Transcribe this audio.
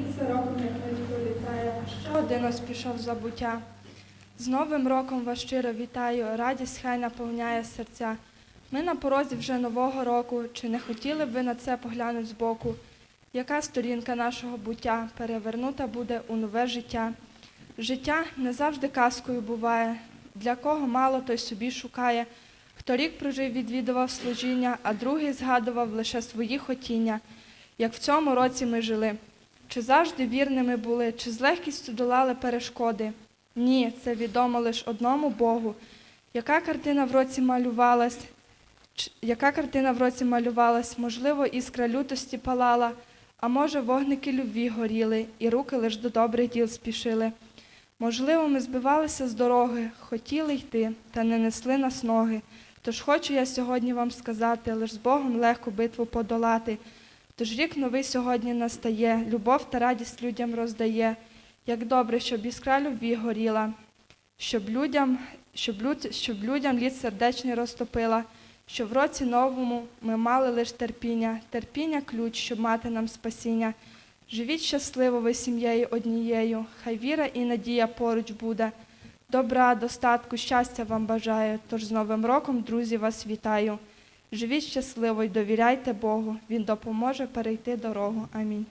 Рік за роком, як ледь пролітає, Ще один ось пішов забуття. З Новим роком вас щиро вітаю, радість хай наповняє серця. Ми на порозі вже нового року, чи не хотіли б ви на це поглянути збоку? Яка сторінка нашого буття перевернута буде у нове життя? Життя не завжди казкою буває, для кого мало, той собі шукає. Хто рік прожив, відвідував служіння, а другий згадував лише свої хотіння, як в цьому році ми жили. Чи завжди вірними були, чи з легкістю долали перешкоди? Ні, це відомо лише одному Богу. Яка картина в році малювалась? Яка картина в році малювалась? Можливо, іскра лютості палала, а може, вогники любві горіли, і руки лиш до добрих діл спішили. Можливо, ми збивалися з дороги, хотіли йти, та не несли нас ноги. Тож хочу я сьогодні вам сказати, лиш з Богом легко битву подолати. Тож рік новий сьогодні настає, любов та радість людям роздає. Як добре, щоб іскра любві горіла, щоб людям, щоб, люд, щоб людям лід сердечний розтопила, щоб в році новому ми мали лиш терпіння, терпіння ключ, щоб мати нам спасіння. Живіть щасливо ви сім'єю однією, хай віра і надія поруч буде. Добра, достатку, щастя вам бажаю. Тож з Новим роком, друзі, вас вітаю. Живіть щасливо і довіряйте Богу, Він допоможе перейти дорогу. Амінь.